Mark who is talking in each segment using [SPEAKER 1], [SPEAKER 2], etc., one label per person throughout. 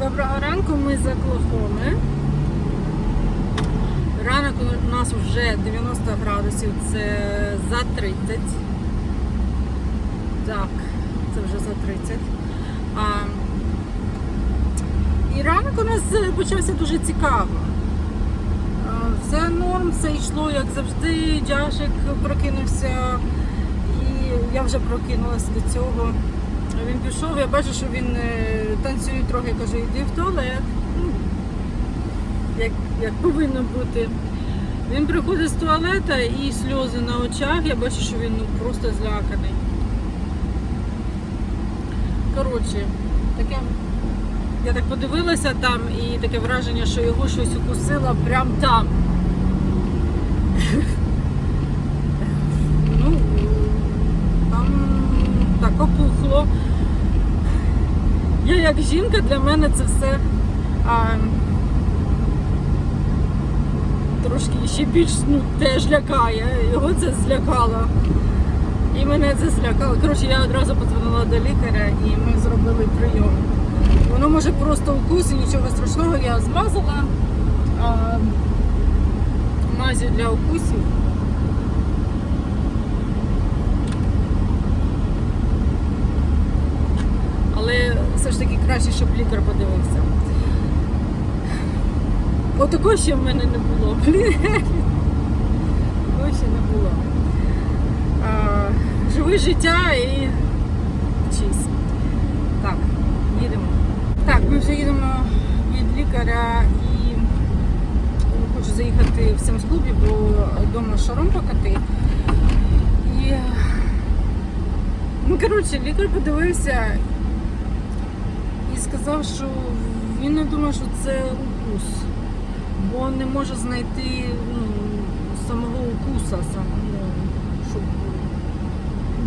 [SPEAKER 1] Доброго ранку, ми з Оклахоми. Ранок у нас вже 90 градусів, це за 30. Так, це вже за 30. А, і ранок у нас почався дуже цікаво. Все норм, все йшло, як завжди. Дяшик прокинувся, і я вже прокинулася до цього. Він пішов, я бачу, що він е, танцює трохи, каже, йди в туалет. Ну, Як, як повинно бути. Він приходить з туалета і сльози на очах. Я бачу, що він ну, просто зляканий. Коротше, таке. Я так подивилася там і таке враження, що його щось укусило прямо там. Ну, там так опухло. Я як жінка, для мене це все а, трошки ще більш ну, теж лякає. Його це злякало. І мене це злякало. Коротше, я одразу подзвонила до лікаря і ми зробили прийом. Воно може просто укус і нічого страшного. Я змазала а, мазю для укусів. Але все ж таки краще, щоб лікар подивився. Отакого ще в мене не було. Такого ще не було. А, живи життя і вчись. Так, їдемо. Так, ми вже їдемо від лікаря і хочу заїхати в Семсклубі, бо вдома шаром покати. І ну, коротше, лікар подивився сказав, що він не думає, що це укус, бо не може знайти ну, самого укуса, сам, ну, щоб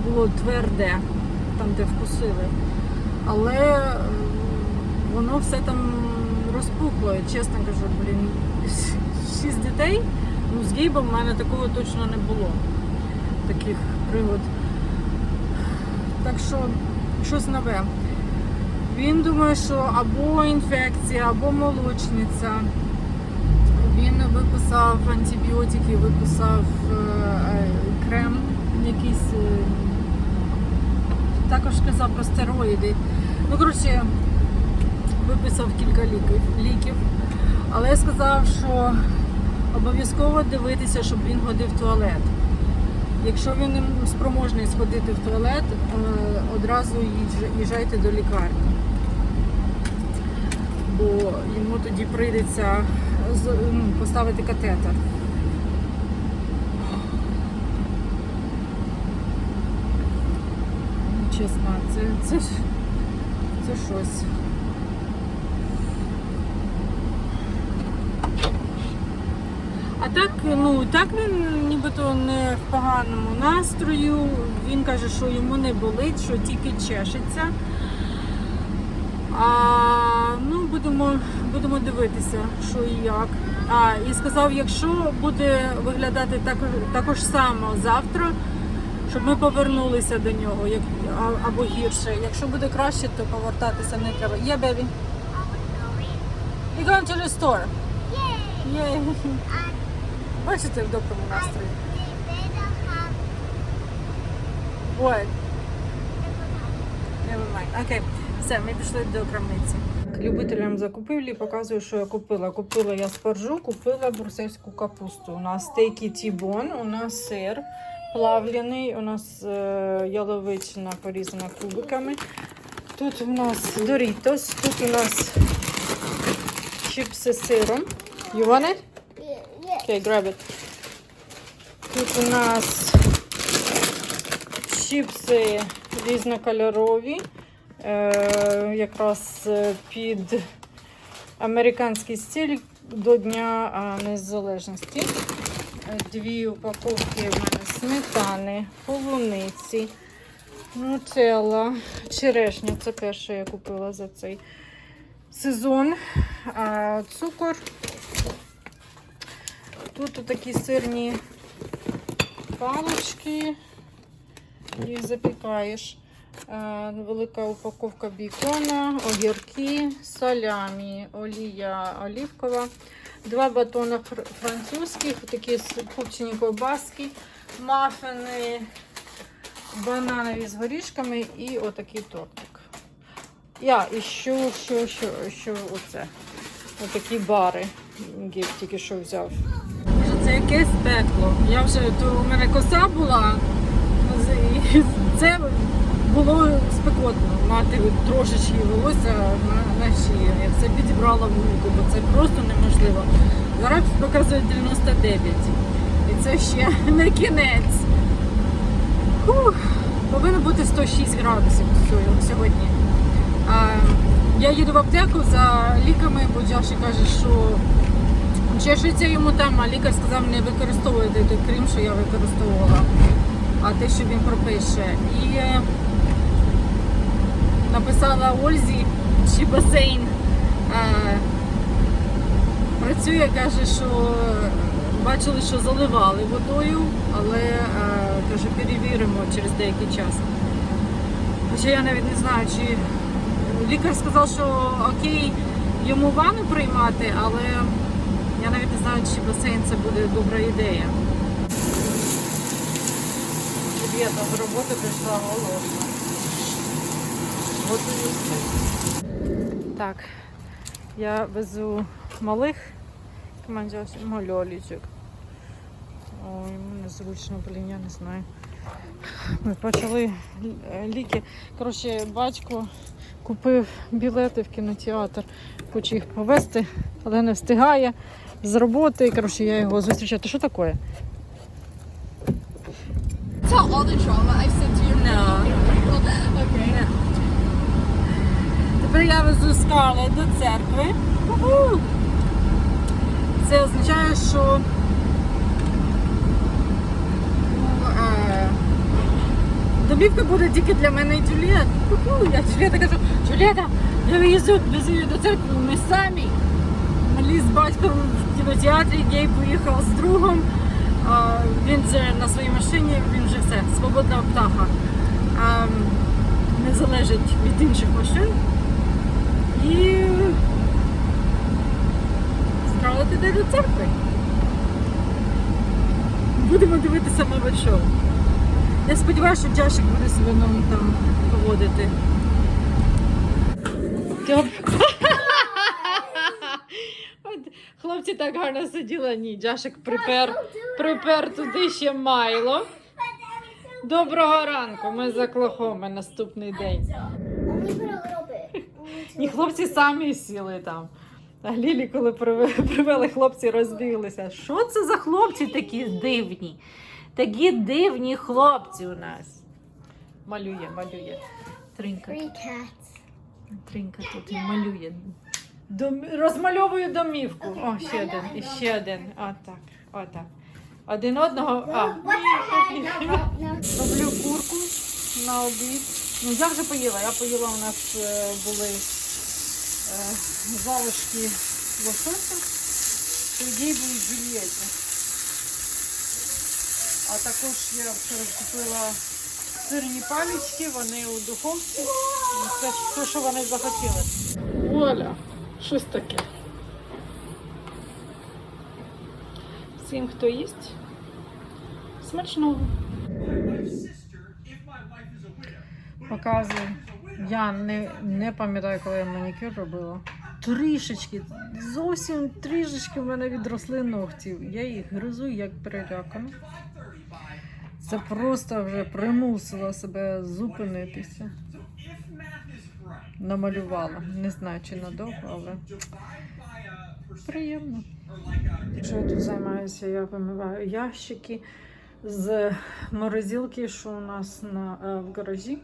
[SPEAKER 1] було тверде там, де вкусили. Але е, воно все там розпухло. І, чесно кажу, блін, шість дітей. Ну, з Гейбом в мене такого точно не було. Таких пригод. Так що щось нове. Він думає, що або інфекція, або молочниця. Він виписав антибіотики, виписав е, е, крем якийсь. е, Також казав про стероїди. Ну, коротше, виписав кілька ліків. Але я сказав, що обов'язково дивитися, щоб він ходив в туалет. Якщо він спроможний сходити в туалет, одразу їжджайте до лікарні. Бо йому тоді прийдеться ну, поставити катетер. Ну, Чесно, це, це, це щось. А так, ну так він нібито не в поганому настрою. Він каже, що йому не болить, що тільки чешеться. А, ну, будемо, будемо дивитися, що і як. А, і сказав, якщо буде виглядати також, також само завтра, щоб ми повернулися до нього, як, а- або гірше. Якщо буде краще, то повертатися не треба. Є, бебі? The store? Є. Бачите, в доброму настрої. What? Never mind. Окей, все, ми пішли до крамниці. Любителям закупівлі показую, що я купила. Купила я спаржу, купила брусельську капусту. У нас стейки тібон, у нас сир плавлений, у нас е, яловичина порізана кубиками. Тут у нас Дорітос, тут у нас чіпси з сиром. You want it? Окей, grab it. Тут у нас чіпси різнокольорові, якраз е, під американський стиль до Дня Незалежності. Е, Дві упаковки в мене сметани, полуниці, нутелла, черешня. Це перше я купила за цей сезон. Цукор. Тут такі сирні палочки, їх запікаєш. Е, Велика упаковка бікона, огірки, салямі, олія олівкова, два батони французьких, такі купчені ковбаски, мафини, бананові з горішками і отакий тортик. Я, і що, що, що, оце? Отакі бари. Гіп тільки що взяв. Це якесь пекло. Я вже то у мене коса була. Це було спекотно. Мати трошечки волосся на, на шиї. Я все підібрала в руку, бо це просто неможливо. Зараз показує 99. І це ще не кінець. Фух, повинно бути 106 градусів сьогодні. А, я їду в аптеку за ліками, бо Джаші каже, що чешеться йому там, а лікар сказав не використовувати той крем, що я використовувала, а те, що він пропише. І е, написала Ользі, чи басейн е, працює, каже, що бачили, що заливали водою, але е, каже, перевіримо через деякий час. Хоча я навіть не знаю, чи лікар сказав, що окей, йому ванну приймати, але я навіть не знаю, чи басейн це буде добра ідея. Света з роботи прийшла голодна. Готуюся. Так, я везу малих мальолічок. Ой, мені незручно, блін, я не знаю. Ми почали ліки. Коротше, батько купив білети в кінотеатр, хочу їх повезти, але не встигає з роботи. Коротше, я його зустрічаю. Ти що таке?
[SPEAKER 2] Tell all
[SPEAKER 1] я везу Скарлет до церкви. Це означає, що е, домівка буде тільки для мене і Джуліет. Я Джуліета кажу, Джуліета, я везу, везу її до церкви, ми самі. Малі з батьком в кінотеатрі, Гей поїхав з другом. Він вже на своїй машині, він вже все, свободна птаха. Не залежить від інших машин. До церкви. Будемо дивитися нове шоу. Я сподіваюся, що Джашик буде себе нам там поводити. Хлопці так гарно сиділи, ні, Джашик припер, припер туди ще майло. Доброго ранку, ми з Оклахоми наступний день. Ні, хлопці самі сіли там. А Лілі, коли привели, хлопці, розбіглися. Що це за хлопці такі дивні? Такі дивні хлопці у нас. Малює, малює. Тринка,
[SPEAKER 3] Three
[SPEAKER 1] тринка тут і малює. Дом... Розмальовую домівку. О, ще один, і ще один. Отак, отак. Один одного. А. Роблю курку на обід. Ну, я вже поїла. Я поїла, у нас е, були залишки лосося. Тоді були Джульєті. А також я вчора купила сирні палички, вони у духовці. Це все, що вони захотіли. Оля, щось таке. Всім, хто їсть, смачного. Показую. Я не, не пам'ятаю, коли я манікюр робила. Трішечки, зовсім трішечки в мене відросли ногтів. Я їх гризу як перелякана. Це просто вже примусила себе зупинитися. Намалювала. Не знаю, чи надовго, але приємно. Що я тут займаюся? Я вимиваю ящики з морозилки, що у нас на, е, в гаражі.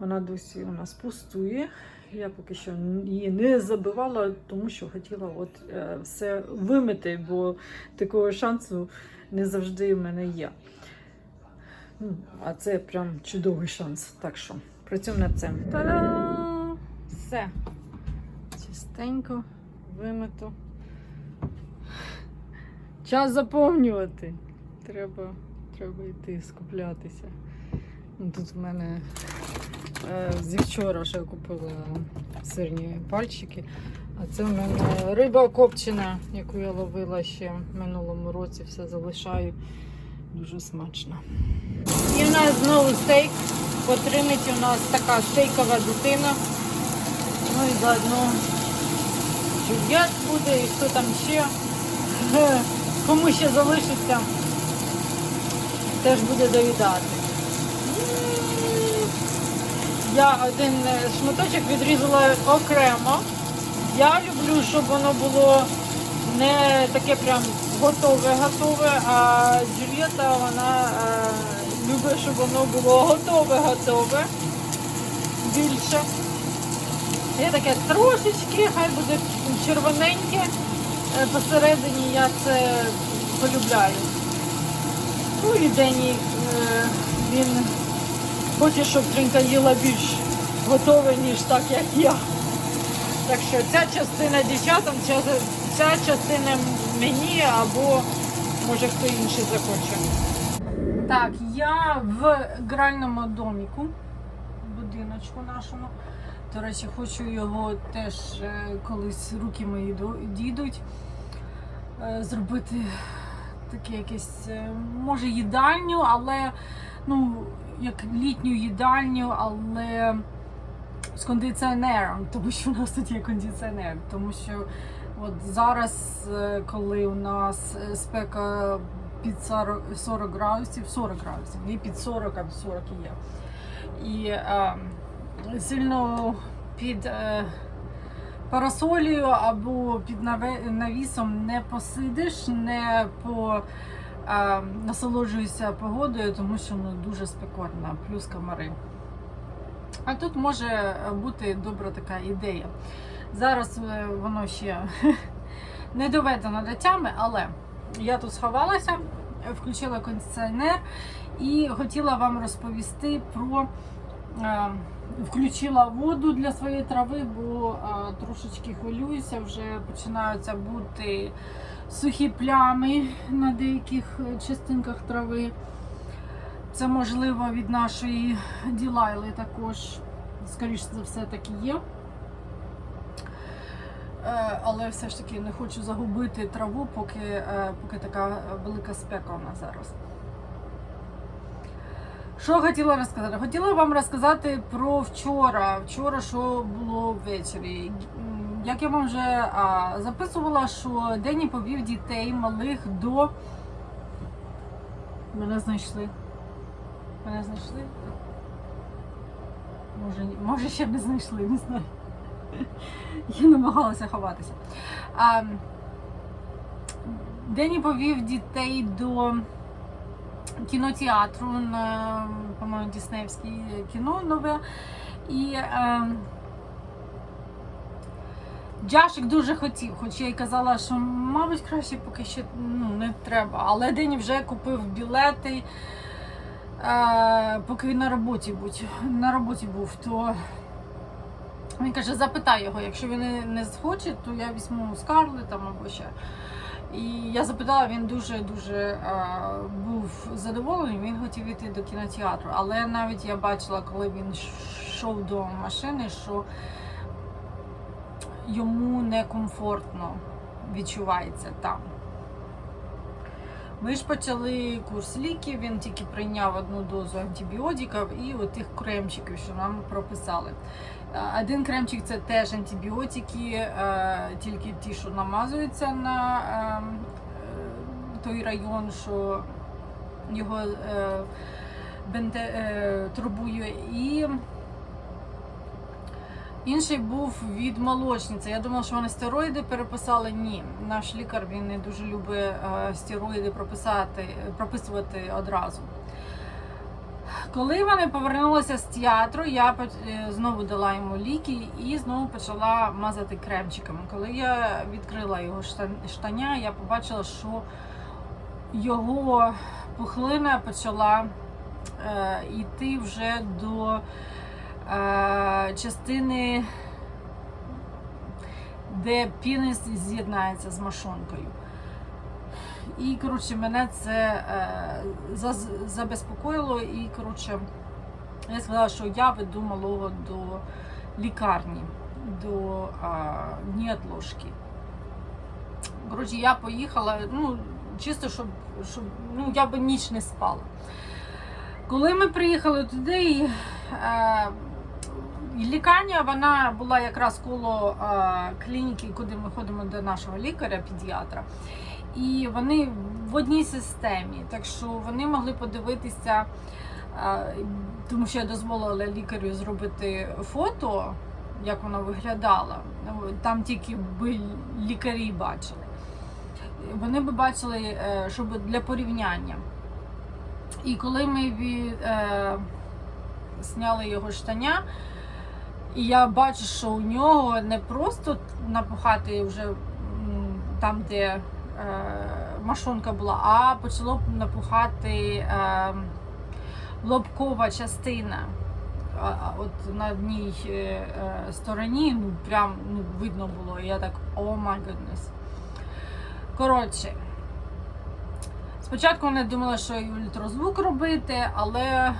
[SPEAKER 1] Вона досі у нас пустує. Я поки що її не забивала, тому що хотіла от е, все вимити, бо такого шансу не завжди в мене є. Ну, А це прям чудовий шанс. Так що працюємо над цим. Та-да! Все. Чистенько вимито. Час заповнювати. Треба, треба йти скуплятися. Ну, Тут в мене Зі вчора ще купила сирні пальчики. А це в мене риба копчена, яку я ловила ще в минулому році, все залишаю. Дуже смачно. І в нас знову стейк. По тримиті у нас така стейкова дитина. Ну і заодно Джульєт буде і хто там ще. Е, Кому ще залишиться, теж буде доїдати. Я один е, шматочок відрізала окремо. Я люблю, щоб воно було не таке прям готове-готове, а Джульєта вона е, любить, щоб воно було готове-готове. Більше. Я таке трошечки, хай буде червоненьке. Е, Посередині я це полюбляю. Ну і Дені е, він хоче, щоб Тринка їла більш готове, ніж так, як я. Так що ця частина дівчатам, ця, частина мені або може хто інший захоче. Так, я в гральному доміку, будиночку нашому. До речі, хочу його теж е, колись руки мої дійдуть. е, Зробити таке якесь, е, може, їдальню, але ну, як літню їдальню, але з кондиціонером, тому що у нас тут є кондиціонер. Тому що от зараз, е, коли у нас е, спека під 40, 40 градусів, 40 градусів, не під 40, а під 40 є. І е, сильно під е, парасолію або під навісом не посидиш, не по, насолоджуєшся погодою, тому що ну, дуже спекотно, плюс комари. А тут може бути добра така ідея. Зараз е, воно ще не доведено до тями, але я тут сховалася, включила кондиціонер і хотіла вам розповісти про. е, Включила воду для своєї трави, бо е, трошечки хвилююся, вже починаються бути сухі плями на деяких частинках трави. Це можливо від нашої ділайли також, скоріше за все, так і є. Е, Але все ж таки не хочу загубити траву, поки, е, поки така велика спека у нас зараз. Що хотіла розказати? Хотіла вам розказати про вчора. Вчора, що було ввечері. Як я вам вже а, записувала, що Дені повів дітей малих до. Мене знайшли. Мене знайшли? Може, може ще не знайшли, не знаю. Я намагалася ховатися. А, Дені повів дітей до кінотеатру на, по-моєму, Діснеївське кіно нове. І е, Джашик дуже хотів, хоч я й казала, що, мабуть, краще поки що ну, не треба. Але Дені вже купив білети. Е, поки він на роботі будь, на роботі був, то він каже, запитай його, якщо він не, схоче, то я візьму Скарлет там або ще. І я запитала, він дуже-дуже е, був задоволений, він хотів іти до кінотеатру. Але навіть я бачила, коли він йшов до машини, що йому некомфортно відчувається там. Ми ж почали курс ліків, він тільки прийняв одну дозу антибіотиків і отих кремчиків, що нам прописали. Один кремчик це теж антибіотики, е, тільки ті, що намазуються на е, е, той район, що його турбує. І інший був від молочниці. Я думала, що вони стероїди переписали. Ні, наш лікар він не дуже любить е, стероїди прописати, прописувати одразу. Коли вони повернулися з театру, я е, знову дала йому ліки і знову почала мазати кремчиками. Коли я відкрила його штаня, я побачила, що його пухлина почала е, йти вже до частини, де пініс з'єднається з мошонкою. І коротше, мене це е, забезпокоїло, і коротше, Я сказала, що я веду малого до лікарні, до а. Коротше, я поїхала, ну, чисто, щоб, щоб ну, я би ніч не спала. Коли ми приїхали туди, е, і лікарня вона була якраз коло клініки, куди ми ходимо до нашого лікаря-педіатра. І вони в одній системі, так що вони могли подивитися, тому що я дозволила лікарю зробити фото, як вона виглядала. Там тільки би лікарі бачили. Вони би бачили, е, щоб для порівняння. І коли ми від, е, зняли його штаня, і я бачу, що у нього не просто напухати вже там, де е, машинка була, а почало напухати е, лобкова частина. От на одній е, е, стороні ну, прям ну, видно було. І я так, о май goodness. Коротше, спочатку вони думали, що і ультразвук робити, але е,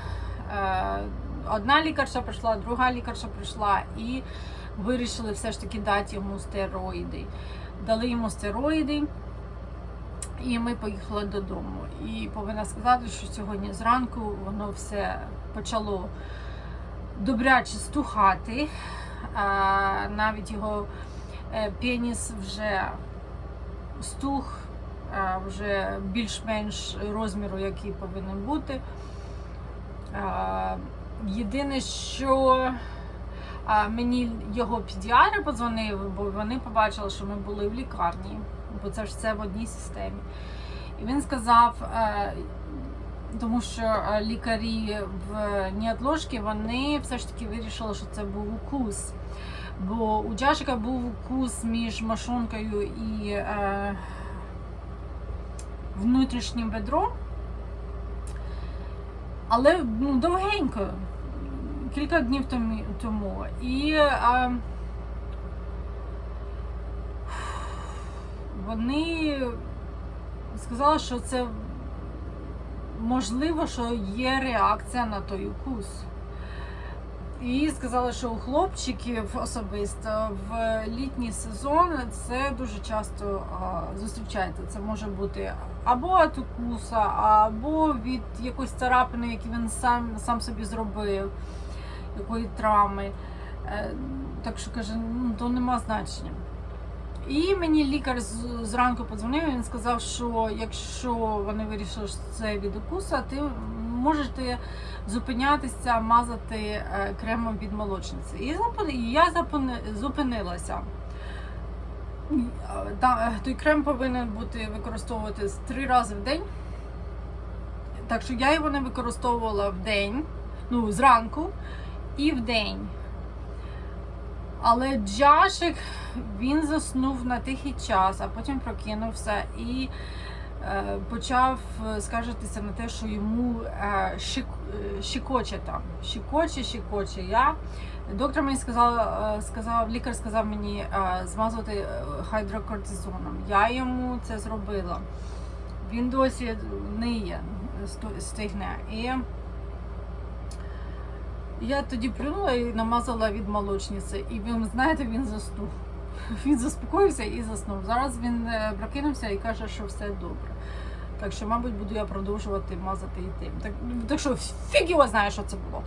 [SPEAKER 1] одна лікарша прийшла, друга лікарша прийшла і вирішили все ж таки дати йому стероїди. Дали йому стероїди, і ми поїхали додому. І повинна сказати, що сьогодні зранку воно все почало добряче стухати. А, навіть його е, пеніс вже стух, вже більш-менш розміру, який повинен бути. Єдине, що мені його педіатр подзвонив, бо вони побачили, що ми були в лікарні, бо це ж все в одній системі. І він сказав, е, тому що е, лікарі в неотложці, вони все ж таки вирішили, що це був укус. Бо у Джашика був укус між машинкою і е, внутрішнім бедром. Але ну, довгенько, кілька днів тому. І е, вони сказали, що це можливо, що є реакція на той укус. І сказали, що у хлопчиків особисто в літній сезон це дуже часто а, зустрічається. Це може бути або від укуса, або від якоїсь царапини, яку він сам, сам собі зробив, якої травми. Е, Так що каже, ну то нема значення. І мені лікар зранку подзвонив, він сказав, що якщо вони вирішили, що це від укуса, ти можете зупинятися, мазати е, кремом від молочниці. І я зупинилася. Е, той крем повинен бути використовуватись три рази в день. Так що я його не використовувала в день, ну, зранку і в день. Але Джашик він заснув на тихий час, а потім прокинувся і е, почав е, скаржитися на те, що йому е, шик, е, щекоче там. Щекоче, щекоче. Я доктор мені сказав, е, сказав, лікар сказав мені е, змазувати е, хайдрокортизоном. Я йому це зробила. Він досі ниє, стигне. І я тоді плюнула і намазала від молочниці, і він, знаєте, він заснув. Він заспокоївся і заснув. Зараз він е, прокинувся і каже, що все добре. Так що, мабуть, буду я продовжувати мазати і тим. Так, так що фіг його знає, що це було.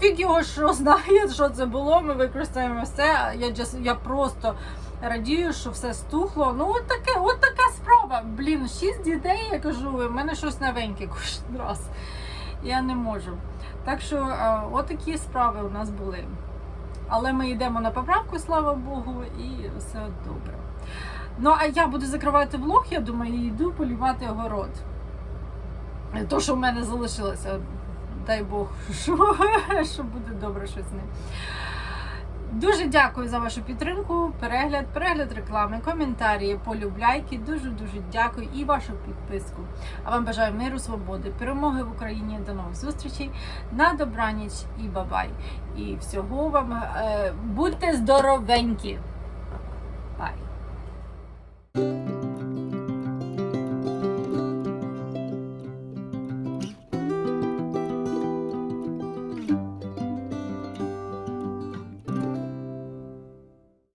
[SPEAKER 1] Фіг його що знає, що це було. Ми використаємо все. Я, just, я просто радію, що все стухло. Ну, от таке, от така справа. Блін, шість дітей, я кажу, в мене щось новеньке кожен раз. Я не можу. Так що е, отакі справи у нас були. Але ми йдемо на поправку, слава Богу, і все добре. Ну, а я буду закривати влог, я думаю, і йду полівати огород. То, що в мене залишилося, дай Бог, що, що буде добре щось з ним. Дуже дякую за вашу підтримку, перегляд, перегляд реклами, коментарі, полюбляйки. Дуже дуже дякую і вашу підписку. А вам бажаю миру, свободи, перемоги в Україні. До нових зустрічей. На добраніч і бабай. І всього вам е, будьте здоровенькі. Бай.